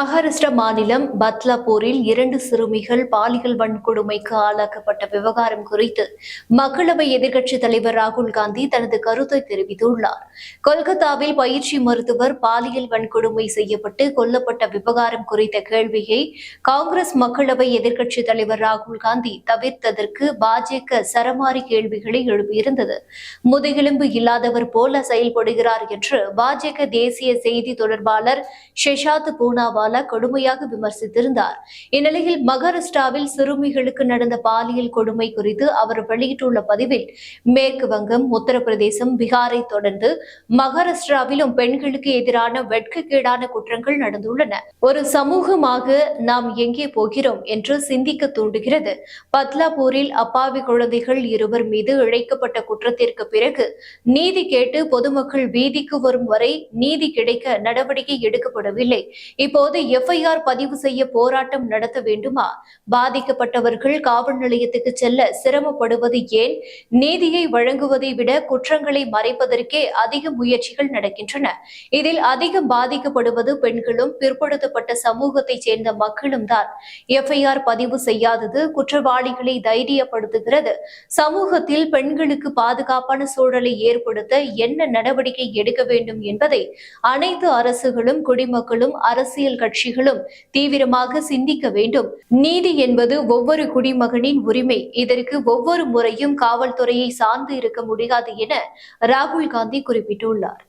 மகாராஷ்டிரா மாநிலம் பத்லாபூரில் இரண்டு சிறுமிகள் பாலியல் வன்கொடுமைக்கு ஆளாக்கப்பட்ட விவகாரம் குறித்து மக்களவை எதிர்க்கட்சித் தலைவர் ராகுல் காந்தி தனது கருத்தை தெரிவித்துள்ளார். கொல்கத்தாவில் பயிற்சி மருத்துவர் பாலியல் வன்கொடுமை செய்யப்பட்டு கொல்லப்பட்ட விவகாரம் குறித்த கேள்வியை காங்கிரஸ் மக்களவை எதிர்க்கட்சித் தலைவர் ராகுல் காந்தி தவிர்த்ததற்கு பாஜக சரமாரி கேள்விகளை எழுப்பியிருந்தது. முதுகெலும்பு இல்லாதவர் போல செயல்படுகிறார் என்று பாஜக தேசிய செய்தி தொடர்பாளர் ஷெஷாத் பூனாவால் கடுமையாக விமர்சித்திருந்தார். இந்நிலையில் மகாராஷ்டிராவில் சிறுமிகளுக்கு நடந்த பாலியல் கொடுமை குறித்து அவர் வெளியிட்டுள்ள பதிவில் மேற்கு வங்கம் உத்தரப்பிரதேசம் பீகாரை தொடர்ந்து மகாராஷ்டிராவிலும் பெண்களுக்கு எதிரான வெட்கக்கேடான குற்றங்கள் நடந்துள்ளன. ஒரு சமூகமாக நாம் எங்கே போகிறோம் என்று சிந்திக்க தூண்டுகிறது. பத்லாபூரில் அப்பாவி குழந்தைகள் இருவர் மீது இழைக்கப்பட்ட குற்றத்திற்கு பிறகு நீதி கேட்டு பொதுமக்கள் வீதிக்கு வரும் வரை நீதி கிடைக்க நடவடிக்கை எடுக்கப்படவில்லை. இப்போது எஃப்ஐஆர் பதிவு செய்ய போராட்டம் நடத்த வேண்டுமா? பாதிக்கப்பட்டவர்கள் காவல் நிலையத்துக்கு செல்ல சிரமப்படுவது ஏன்? நீதியை வழங்குவதை விட குற்றங்களை மறைப்பதற்கே அதிக முயற்சிகள் நடக்கின்றன. இதில் அதிகம் பாதிக்கப்படுவது பெண்களும் பிற்படுத்தப்பட்ட சமூகத்தைச் சேர்ந்த மக்களும் தான். எஃப்ஐஆர் பதிவு செய்யாதது குற்றவாளிகளை தைரியப்படுத்துகிறது. சமூகத்தில் பெண்களுக்கு பாதுகாப்பான சூழலை ஏற்படுத்த என்ன நடவடிக்கை எடுக்க வேண்டும் என்பதை அனைத்து அரசுகளும் குடிமக்களும் அரசியல் கட்சிகளும் தீவிரமாக சிந்திக்க வேண்டும். நீதி என்பது ஒவ்வொரு குடிமகனின் உரிமை. இதற்கு ஒவ்வொரு முறையும் காவல்துறையை சார்ந்து இருக்க முடியாது என ராகுல் காந்தி குறிப்பிட்டுள்ளார்.